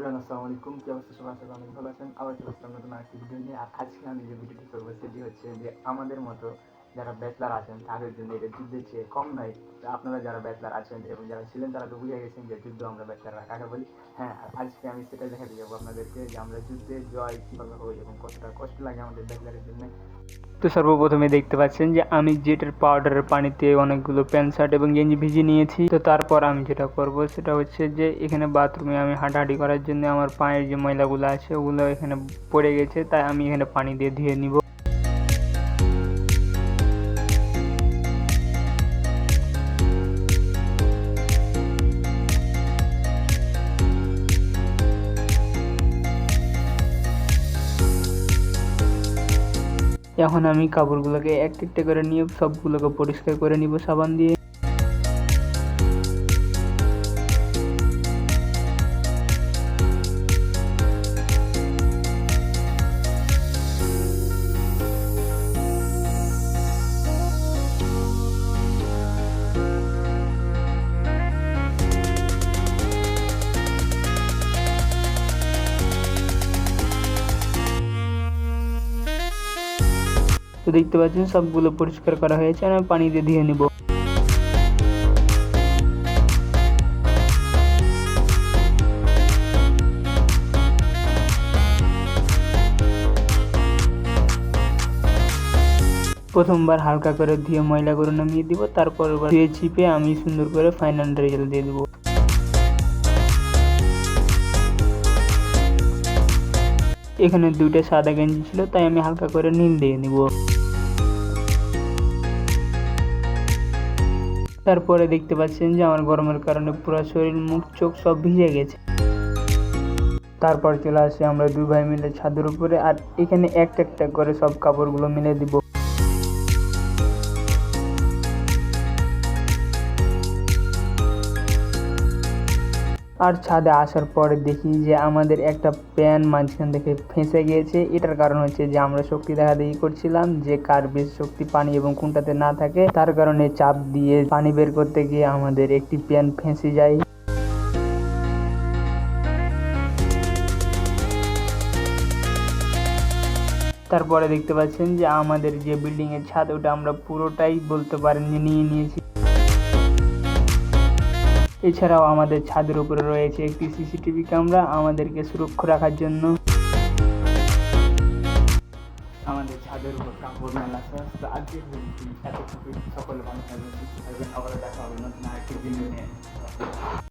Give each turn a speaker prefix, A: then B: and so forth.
A: Everyone আসসালামু আলাইকুম। কি অবস্থা? সবাই আশা অনেক ভালো আছেন। আবার চলে আসলাম নতুন আরেকটি ভিডিও নিয়ে। আর আজকে আমি যে ভিডিওটি করব, সেটি হচ্ছে যে আমাদের মতো যারা ব্যাচলার আছেন, তাদের জন্য এটা যুদ্ধের চেয়ে কম নয়। তো আপনারা যারা ব্যাচলার আছেন এবং যারা ছিলেন, তারা তো বুঝে গেছেন যে যুদ্ধ আমরা ব্যাচলাররা কাকে বলি? হ্যাঁ আজকে আমি সেটা দেখাতে যাব আপনাদেরকে যে আমরা যুদ্ধে জয় কীভাবে হই এবং কতটা কষ্ট লাগে আমাদের ব্যাচলারের জন্য। তো সর্বপ্রথমে দেখতে পাচ্ছেন যে আমি জেটের পাউডারের পানিতে অনেকগুলো প্যান্ট, শার্ট এবং গেঞ্জি ভিজিয়ে নিয়েছি। তো তারপর আমি যেটা করব, সেটা হচ্ছে যে এখানে বাথরুমে আমি হাঁটাহাঁটি করার জন্য আমার পায়ের যে ময়লাগুলো আছে, ওগুলো এখানে পড়ে গেছে। তাই আমি এখানে পানি দিয়ে ধুয়ে নিব। এখন আমি কাপড়গুলোকে এক একটা করে নিয়ে সবগুলোকে পরিষ্কার করে নিব সাবান দিয়ে। দেখতে পাচ্ছেন, সবগুলো পরিষ্কার করা হয়েছে আমি পানি দিয়ে ধুয়ে নিব। প্রথমবার হালকা করে ধুয়ে ময়লা করে নামিয়ে দিব, তারপর ধুয়ে চিপে আমি সুন্দর করে ফাইনাল রেজাল্ট দিয়ে দেবো। এখানে দুইটা সাদা গেঞ্জি ছিল, তাই আমি হালকা করে নীল দিয়ে নিব। তারপরে দেখতে পাচ্ছেন যে আমার গরমের কারণে পুরো শরীর, মুখ, চোখ সব ভিজে গেছে। তারপর চলে আসি আমরা দুই ভাই মিলে ছাদের উপরে, আর এখানে একটা একটা করে সব কাপড়গুলো মিলে দিব। আর ছাদে আসার পরে দেখি যে আমাদের একটা প্যান মাঝখান থেকে ফেঁসে গিয়েছে। এটার কারণ হচ্ছে যে আমরা শক্তি দেখা দেখি করছিলাম যে কার বেশি শক্তি পানি এবং কোনটাতে না থাকে, তার কারণে চাপ দিয়ে পানি বের করতে গিয়ে আমাদের একটি প্যান ফেঁসে যায়। তারপরে দেখতে পাচ্ছেন যে আমাদের যে বিল্ডিংয়ের ছাদ, ওটা আমরা পুরোটাই বলতে পারেন যে নিয়ে নিয়েছি। এছাড়াও আমাদের ছাদের উপরে রয়েছে একটি সিসিটিভি ক্যামেরা আমাদেরকে সুরক্ষা রাখার জন্য। আমাদের ছাদের উপর কাপড় মেলা তো আজকে এত সকলে সুস্থ থাকবেন। আবার দেখা হবে নতুন আরেকটি ভিডিও নিয়ে।